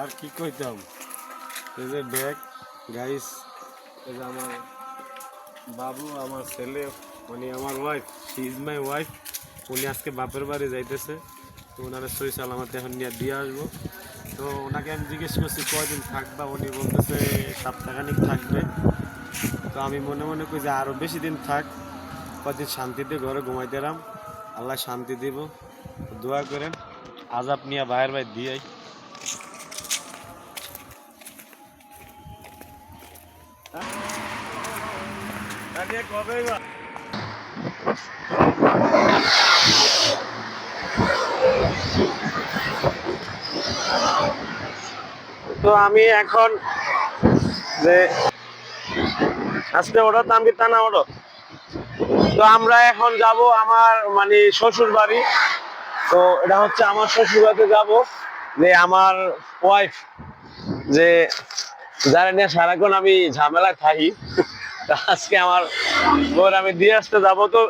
আর কি কইতাম? এই যে ব্যাগ গাইস এই যে আমার বাবু, আমার ছেলে মানে আমার wife she is my wife উনি আজকে বাপের বাড়ি যাইতেছে, তো ওনারা সই সালামাতে এখন নিয়ে দিয়ে আসব। তো ওনাকে আমি জিজ্ঞেস করছি, কয়দিন থাকবা? উনি বলতেছে, সপ্তাহখানিক থাকবে। তো আমি মনে মনে করি যে আরও বেশি দিন থাক, কদিন শান্তিতে ঘরে ঘুমাইতে রাম। আল্লাহ শান্তি দিব। দোয়া করেন আজাব নিয়ে বাইরের বাই দিয়ে তো আমি এখন যে আজকে ওটা আমি তা না ওটা তো আমরা এখন যাব আমার মানে শ্বশুর বাড়ি। তো এটা হচ্ছে আমার শ্বশুর বাড়িতে যাব। যে আমার ওয়াইফ যে যারা নিয়ে সারাক্ষণ আমি ঝামেলায় থাকি, আজকে আমার বোর আমি দিয়ে আসতে যাব তো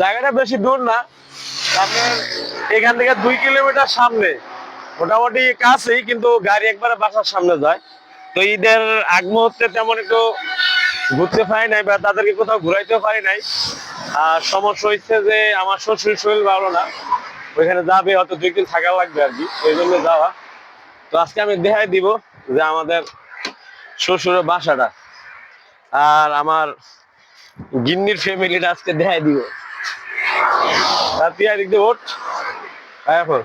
জায়গাটা বেশি দূর না। আপনার এখান থেকে দুই কিলোমিটার সামনে। মোটামুটি কাছেই, কিন্তু গাড়ি একবারে বাসার সামনে যায়। তো ঈদের আগ মুহূর্তে তেমন একটু ঘুরতে পারি নাই বা তাদেরকে কোথাও ঘুরাইতে পারি নাই। আর সমস্যা হচ্ছে যে আমার শ্বশুর শরীর ভালো না। ওইখানে যাবে, হয়তো দুই দিন থাকা লাগবে আর কি। ওই জন্য যাওয়া। তো আজকে আমি দেখাই দিব যে আমাদের শ্বশুরের বাসাটা। আর আমার গিন্নির ফ্যামিলিটা আজকে দেখাই দিব। রাতে আর দিকে ওঠ। এখন।